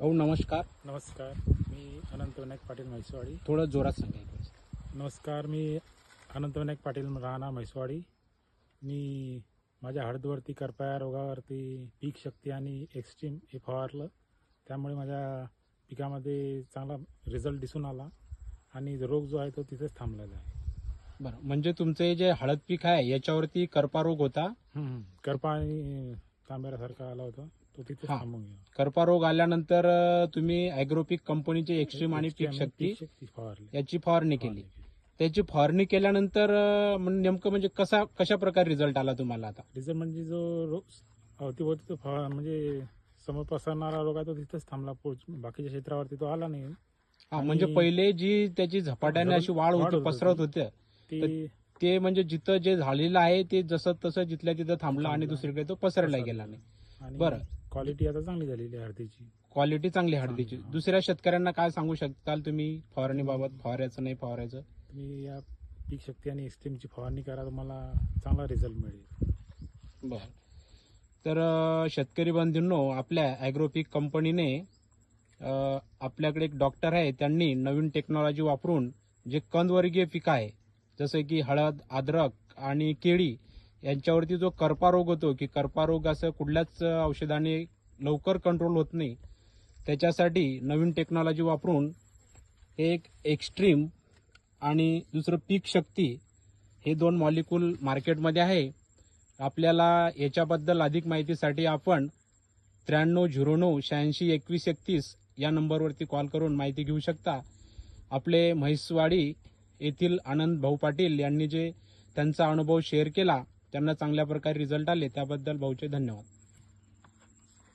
भाऊ नमस्कार. नमस्कार. मी अनंत विनायक पाटील म्हैसवाडी. थोडं जोरात सांगायचं नमस्कार मी अनंत विनायक पाटील राहणार म्हैसवाडी. मी माझ्या हळदवरती करपाया रोगावरती पीक शक्ती आणि एक्स्ट्रीम हे फवारलं. त्यामुळे माझ्या पिकामध्ये चांगला रिझल्ट दिसून आला आणि रोग जो आहे तो तिथेच थांबलेला आहे. बरं म्हणजे तुमचं हे जे हळद पीक आहे याच्यावरती करपा रोग होता? हम्म. करपा आणि तांब्यासारखा आला होता. तो तिथेच हा. थांबून गेला करपा रोग आल्यानंतर अं, तुम्ही अॅग्रोपिक कंपनीचे एक्स्ट्रीम आणि पीक शक्ती फवारली याची फवारणी केली त्याची फवारणी केल्यानंतर अं, म्हणजे नेमकं म्हणजे कसा कशा प्रकारे रिझल्ट आला तुम्हाला आता रिझल्ट म्हणजे जो रोग अवतीभोवती तो फवा म्हणजे समोर पसरणारा रोग आहे तो तिथेच थांबला पुढ- बाकीच्या क्षेत्रावरती तो आला नाही हा म्हणजे आणि- पहिले जी त्याची झपाट्याने अशी वाढ वाढ होती होत पसरत होती. ती ते म्हणजे जिथं जे झालेलं आहे ते जसं तसं जिथल्या तिथं थांबलं आणि थांबलं. दुसरीकडे तो पसरला पसरला. गेला नाही आणि बरं. क्वालिटी आता चांगली झालेली आहे हळदीची. क्वालिटी चांगली हळदीची. हा. दुसऱ्या शेतकऱ्यांना काय सांगू शकताल तुम्ही फवारणीबाबत फवारायचं नाही फवारायचं तुम्ही या पीक शक्ती आणि एक्स्ट्रीमची फवारणी करा तुम्हाला चांगला रिझल्ट मिळेल. बर. तर अं, शेतकरी बंधूंनो आपल्या ॲग्रोपिक कंपनीने अं, आपल्याकडे एक डॉक्टर आहे त्यांनी नवीन टेक्नॉलॉजी वापरून जे कंदवर्गीय पिकं आहे जसं की हळद अद्रक आणि केळी यांच्यावरती जो कर्पारोग होतो की कर्पारोग असं कुठल्याच औषधाने लवकर कंट्रोल होत नाही त्याच्यासाठी नवीन टेक्नॉलॉजी वापरून एक एक्स्ट्रीम आणि दुसरं पीक शक्ती हे दोन मॉलिक्यूल मार्केटमध्ये आहे. आपल्याला याच्याबद्दल अधिक माहितीसाठी आपण त्र्याण्णव झिरो नऊ शहाऐंशी एकवीस एकतीस या नंबरवरती कॉल करून माहिती घेऊ शकता. आपले म्हैसवाडी येथील आनंद भाऊ पाटील यांनी जे त्यांचा अनुभव शेअर केला त्यांना चांगल्या प्रकारे रिझल्ट आले त्याबद्दल भाऊचे धन्यवाद.